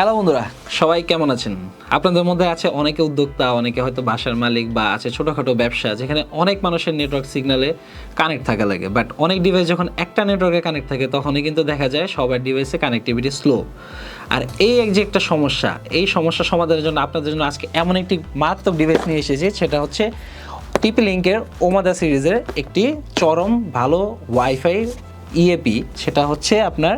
Hello বন্ধুরা। সবাই কেমন আছেন? আপনাদের মধ্যে আছে অনেকে উদ্যোক্তা, অনেকে হয়তো বাসার মালিক বা আছে ছোটোখাটো ব্যবসা, যেখানে অনেক মানুষের নেটওয়ার্ক সিগনালে কানেক্ট থাকা লাগে। বাট অনেক ডিভাইস যখন একটা নেটওয়ার্কে কানেক্ট থাকে, তখনই কিন্তু দেখা যায় সবার ডিভাইসে কানেক্টিভিটি স্লো আর এই এক যে একটা সমস্যা, এই সমস্যা সমাধানের জন্য আপনাদের জন্য আজকে এমন একটি মারাত্মক ডিভাইস নিয়ে এসেছি, সেটা হচ্ছে টিপি লিঙ্কের ওমাদা সিরিজের একটি চরম ভালো ওয়াইফাই ইএপি সেটা হচ্ছে আপনার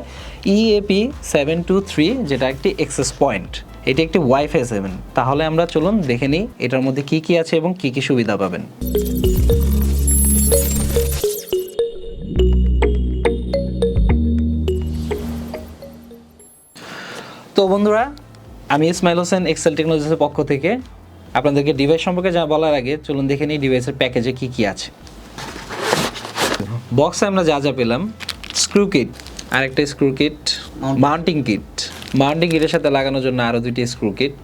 E EAP seven two three যেটা একটি এক্সেস পয়েন্ট এটি একটি ওয়াইফাই সেভেন তাহলে আমরা চলুন দেখে নিই এটার মধ্যে কি কি আছে এবং কি কি সুবিধা পাবেন। তো বন্ধুরা, আমি ইসমাইল হোসেন এক্সেল টেকনোলজিসের পক্ষ থেকে আপনাদেরকে ডিভাইস সম্পর্কে যা বলার আগে চলুন দেখে নিই ডিভাইসের প্যাকেজে কি কি আছে। বক্সে আমরা যা যা পেলাম স্ক্রু কিট আরেকটা screw kit mounting kit mounting কিটের সাথে লাগানোর জন্য আরও দুইটি স্ক্রু কিট।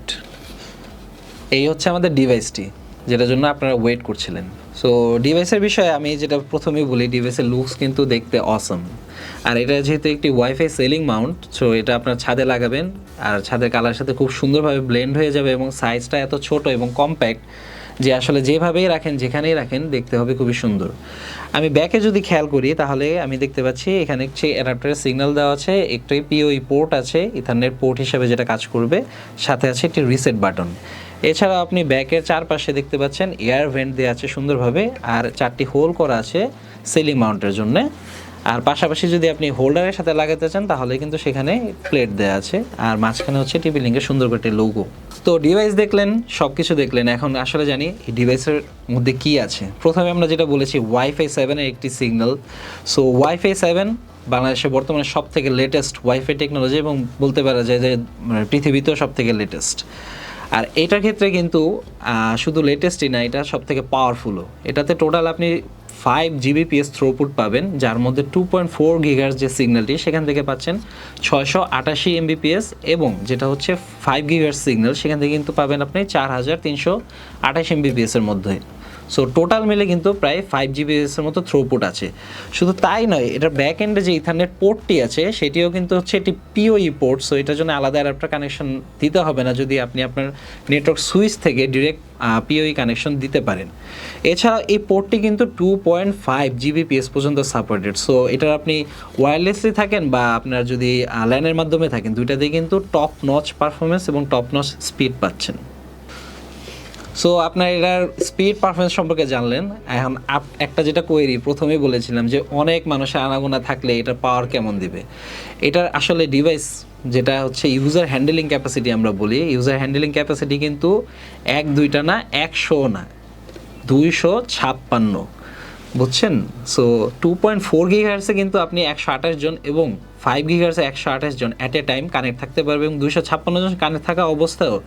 এই হচ্ছে আমাদের ডিভাইসটি যেটার জন্য আপনারা ওয়েট করছিলেন। সো ডিভাইসের বিষয়ে আমি যেটা প্রথমেই বলি ডিভাইসের লুকস কিন্তু দেখতে অসম আর এটা যেহেতু একটি ওয়াইফাই সেলিং মাউন্ট সো এটা আপনার ছাদে লাগাবেন, আর ছাদের কালার সাথে খুব সুন্দরভাবে ব্লেন্ড হয়ে যাবে এবং সাইজটা এত ছোট এবং কম্প্যাক্ট যে আসলে যেভাবেই রাখেন, যেখানেই রাখেন, দেখতে হবে খুবই সুন্দর। আমি ব্যাকে যদি খেয়াল করি, তাহলে আমি দেখতে পাচ্ছি এখানে একটি অ্যাডাপ্টারের সিগন্যাল দেওয়া আছে, একটি পিওই পোর্ট আছে ইথারনেট পোর্ট হিসাবে যেটা কাজ করবে, সাথে আছে একটি রিসেট বাটন এছাড়া আপনি ব্যাকের চারপাশে দেখতে পাচ্ছেন এয়ার ভেন্ট দেওয়া আছে সুন্দরভাবে, আর চারটি হোল করা আছে সিলিং মাউন্টের জন্য। আর পাশাপাশি যদি আপনি হোল্ডারের সাথে লাগাতে চান, তাহলে কিন্তু সেখানে প্লেট দেওয়া আছে, আর মাঝখানে হচ্ছে টিভি লিঙ্কের সুন্দর করে লোগো তো ডিভাইস দেখলেন সব কিছু দেখলেন, এখন আসলে জানি এই ডিভাইসের মধ্যে কি আছে। প্রথমে আমরা যেটা বলেছি ওয়াইফাই সেভেনের একটি সিগন্যাল সো ওয়াইফাই সেভেন বাংলাদেশে বর্তমানে সব থেকে লেটেস্ট ওয়াইফাই টেকনোলজি এবং বলতে পারা যায় যে মানে পৃথিবীতেও সব থেকে লেটেস্ট আর এটার ক্ষেত্রে কিন্তু শুধু লেটেস্টই না, এটা সব থেকে পাওয়ারফুলও এটাতে টোটাল আপনি ফাইভ জিবিপিএস থ্রোপুট পাবেন, যার মধ্যে টু পয়েন্ট ফোর গিগার্স যে সিগন্যালটি সেখান থেকে পাচ্ছেন ছয়শো আটাশি এমবিপিএস এবং যেটা হচ্ছে ফাইভ গিগার্স সিগন্যাল সেখান থেকে কিন্তু পাবেন আপনি চার হাজার তিনশো আঠাশ এমবিপিএসের মধ্যে। সো টোটাল মিলে কিন্তু প্রায় ফাইভ জিবিএসের মতো থ্রোপুট আছে। শুধু তাই নয় এটার ব্যাক এন্ডে যে ইথারনেট পোর্টটি আছে, সেটিও কিন্তু হচ্ছে একটি পিওই পোর্ট সো এটার জন্য আলাদা অ্যাডাপ্টার কানেকশন দিতে হবে না যদি আপনি আপনার নেটওয়ার্ক সুইচ থেকে ডিরেক্ট পিওই কানেকশন দিতে পারেন। এছাড়া এই পোর্টটি কিন্তু টু পয়েন্ট ফাইভ জিবিপিএস পর্যন্ত সাপোর্টেড সো এটার আপনি ওয়্যারলেসলি থাকেন বা আপনার যদি লাইনের মাধ্যমে থাকেন, দুইটাতেই কিন্তু টপ নচ পারফরমেন্স এবং টপ নচ স্পিড পাচ্ছেন। সো আপনার এটার স্পিড পারফরমেন্স সম্পর্কে জানলেন। এখন আপ- একটা যেটা কোয়েরি প্রথমেই বলেছিলাম যে অনেক মানুষের আনাগোনা থাকলে এটার পাওয়ার কেমন দিবে? এটার আসলে ডিভাইস যেটা হচ্ছে ইউজার হ্যান্ডেলিং ক্যাপাসিটি আমরা বলি ইউজার হ্যান্ডেলিং ক্যাপাসিটি কিন্তু এক, দুইটা না, একশো না, দুইশো ছাপ্পান্ন। বুঝছেন? সো টু পয়েন্ট ফোর গিগার্সে কিন্তু আপনি একশো আঠাশ জন এবং ফাইভ গিগার্সে একশো আঠাশ জন অ্যাট এ টাইম কানেক্ট থাকতে পারবে এবং দুশো ছাপ্পান্ন জন কানেক্ট থাকা অবস্থায়ও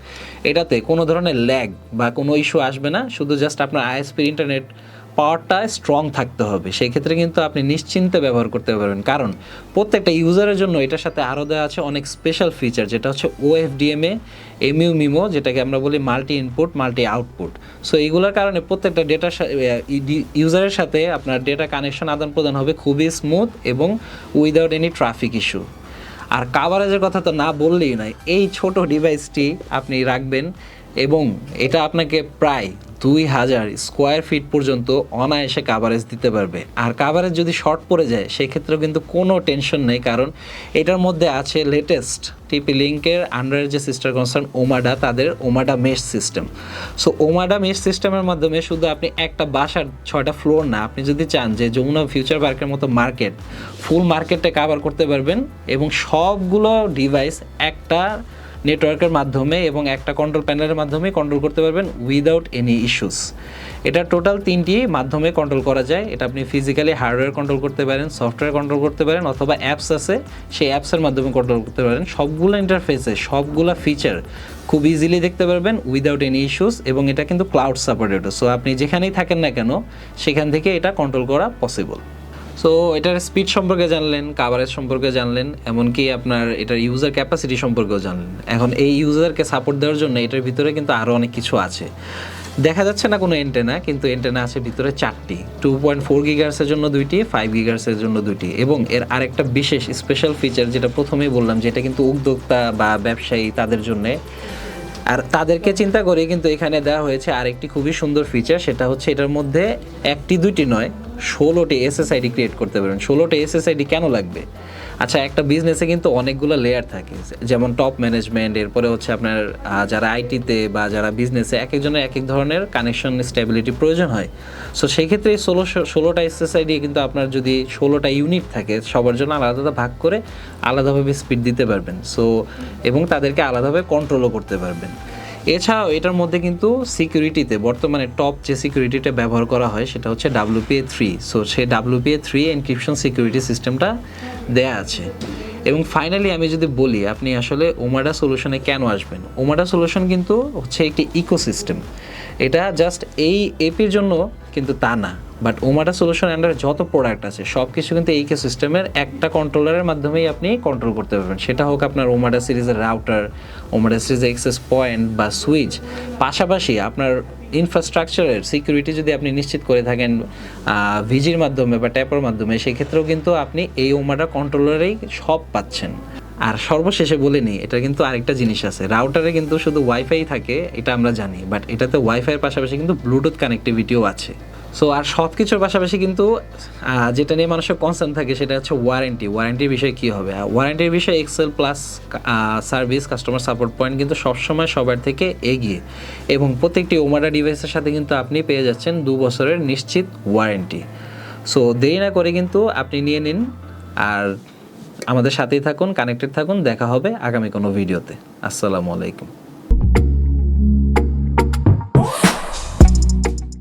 এটাতে কোনো ধরনের ল্যাগ বা কোনো ইস্যু আসবে না। শুধু জাস্ট আপনার আইএসপির ইন্টারনেট পাওয়ারটা স্ট্রং থাকতে হবে। সেই ক্ষেত্রে কিন্তু আপনি নিশ্চিন্তে ব্যবহার করতে পারবেন। কারণ প্রত্যেকটা ইউজারের জন্য এটার সাথে আরও দেওয়া আছে অনেক স্পেশাল ফিচার যেটা হচ্ছে ওএফডিএমএ এমইউ মিমো যেটাকে আমরা বলি multi input multi output so এইগুলোর কারণে প্রত্যেকটা ডেটার ইউজারের সাথে আপনার ডেটা কানেকশন আদান প্রদান হবে খুবই স্মুথ এবং উইদাউট এনি ট্রাফিক ইস্যু আর কাভারেজের কথা তো না বললেই নয়, এই ছোট ডিভাইসটি আপনি রাখবেন এবং এটা আপনাকে প্রায় দুই হাজার স্কোয়ার ফিট পর্যন্ত অনায়াসে কাভারেজ দিতে পারবে। আর কাভারেজ যদি শর্ট পড়ে যায়, সেক্ষেত্রেও কিন্তু কোনো টেনশন নেই, কারণ এটার মধ্যে আছে লেটেস্ট টিপি লিঙ্কের আন্ডারের যে সিস্টার কনসার্ন ওমাডা তাদের Omada mesh system so Omada mesh সিস্টেমের মাধ্যমে শুধু আপনি একটা বাসার ছয়টা ফ্লোর না, আপনি যদি চান যে যমুনা ফিউচার পার্কের মতো মার্কেট ফুল মার্কেটটা কাভার করতে পারবেন এবং সবগুলো ডিভাইস একটা নেটওয়ার্কের মাধ্যমে এবং একটা কন্ট্রোল প্যানেলের মাধ্যমে কন্ট্রোল করতে পারবেন উইদাউট এনি ইস্যুস এটা টোটাল তিনটি মাধ্যমে কন্ট্রোল করা যায়। এটা আপনি ফিজিক্যালি হার্ডওয়্যার কন্ট্রোল করতে পারেন সফটওয়্যার কন্ট্রোল করতে পারেন অথবা অ্যাপস আছে, সেই অ্যাপসের মাধ্যমে কন্ট্রোল করতে পারেন। সবগুলো ইন্টারফেসে সবগুলো ফিচার খুব ইজিলি দেখতে পারবেন উইদাউট এনি ইস্যুস এবং এটা কিন্তু ক্লাউড সাপোর্টেড সো আপনি যেখানেই থাকেন না কেন, সেখান থেকে এটা কন্ট্রোল করা পসিবল সো এটার স্পিড সম্পর্কে জানলেন কাভারেজ সম্পর্কে জানলেন, এমনকি আপনার এটার ইউজার ক্যাপাসিটি সম্পর্কেও জানলেন। এখন এই ইউজারকে সাপোর্ট দেওয়ার জন্য এটার ভিতরে কিন্তু আরও অনেক কিছু আছে। দেখা যাচ্ছে না কোনো এন্টেনা কিন্তু এন্টেনা আছে ভিতরে চারটি। টু পয়েন্ট ফোর গিগার্সের জন্য দুইটি ফাইভ গিগার্সের জন্য দুইটি। এবং এর আরেকটা বিশেষ স্পেশাল ফিচার যেটা প্রথমেই বললাম, যেটা কিন্তু উদ্যোক্তা বা ব্যবসায়ী তাদের জন্যে। আর তাদেরকে চিন্তা করে কিন্তু এখানে দেওয়া হয়েছে আরেকটি খুবই সুন্দর ফিচার সেটা হচ্ছে এটার মধ্যে একটি, দুইটি নয় ষোলোটি এসএসআইডি ক্রিয়েট করতে পারবেন। ষোলোটি এসএসআইডি কেন লাগবে? আচ্ছা একটা বিজনেসে কিন্তু অনেকগুলো লেয়ার থাকে। যেমন টপ ম্যানেজমেন্ট এরপরে হচ্ছে আপনার যারা আইটিতে বা যারা বিজনেসে এক একজনের এক এক ধরনের কানেকশন স্টেবিলিটি প্রয়োজন হয়। সো সেই ক্ষেত্রে ষোলো, ষোলোটা এসএসআইডি কিন্তু আপনার যদি ষোলোটা ইউনিট থাকে, সবার জন্য আলাদা আলাদা ভাগ করে আলাদাভাবে স্পিড দিতে পারবেন। সো এবং তাদেরকে আলাদাভাবে কন্ট্রোলও করতে পারবেন। এছাড়াও এটার মধ্যে কিন্তু সিকিউরিটিতে বর্তমানে টপ যে সিকিউরিটিটা ব্যবহার করা হয়, সেটা হচ্ছে ডাব্লুপিএ থ্রি সো সেই ডাব্লুপিএ থ্রি এনক্রিপশন সিকিউরিটি সিস্টেমটা দেয়া আছে। এবং ফাইনালি আমি যদি বলি, আপনি আসলে ওমাডা সলিউশনে কেন আসবেন? ওমাডা সলিউশন কিন্তু হচ্ছে একটি ইকোসিস্টেম এটা জাস্ট এই এপির জন্য কিন্তু তা না। বাট ওমাডা সলিউশন আন্ডার যত প্রোডাক্ট আছে সব কিছু কিন্তু এই কে সিস্টেমের একটা কন্ট্রোলারের মাধ্যমেই আপনি কন্ট্রোল করতে পারবেন। সেটা হোক আপনার ওমাডা সিরিজের রাউটার ওমাডা সিরিজের এক্সেস পয়েন্ট বা সুইচ পাশাপাশি আপনার ইনফ্রাস্ট্রাকচারের সিকিউরিটি যদি আপনি নিশ্চিত করে থাকেন ভিজির মাধ্যমে বা ট্যাপের মাধ্যমে, সেক্ষেত্রেও কিন্তু আপনি এই ওমাডা কন্ট্রোলারেই সব পাচ্ছেন। আর সর্বশেষে বলে নিই, এটা কিন্তু আরেকটা জিনিস আছে। রাউটারে কিন্তু শুধু ওয়াইফাই থাকে, এটা আমরা জানি। বাট এটাতে ওয়াইফাইয়ের পাশাপাশি কিন্তু ব্লুটুথ কানেক্টিভিটিও আছে। সো আর সব কিছুর পাশাপাশি কিন্তু যেটা নিয়ে মানুষের কনসার্ন থাকে সেটা হচ্ছে ওয়ারেন্টি ওয়ারেন্টির বিষয়ে কী হবে? ওয়ারেন্টির বিষয়ে excel plus service customer support point কিন্তু সবসময় সবার থেকে এগিয়ে। এবং প্রত্যেকটি ওমাডা ডিভাইসের সাথে কিন্তু আপনি পেয়ে যাচ্ছেন দু বছরের নিশ্চিত ওয়ারেন্টি সো দেরি না করে কিন্তু আপনি নিয়ে নিন, আর আমাদের সাথেই থাকুন কানেক্টেড থাকুন, দেখা হবে আগামী কোনো ভিডিওতে আসসালামু আলাইকুম।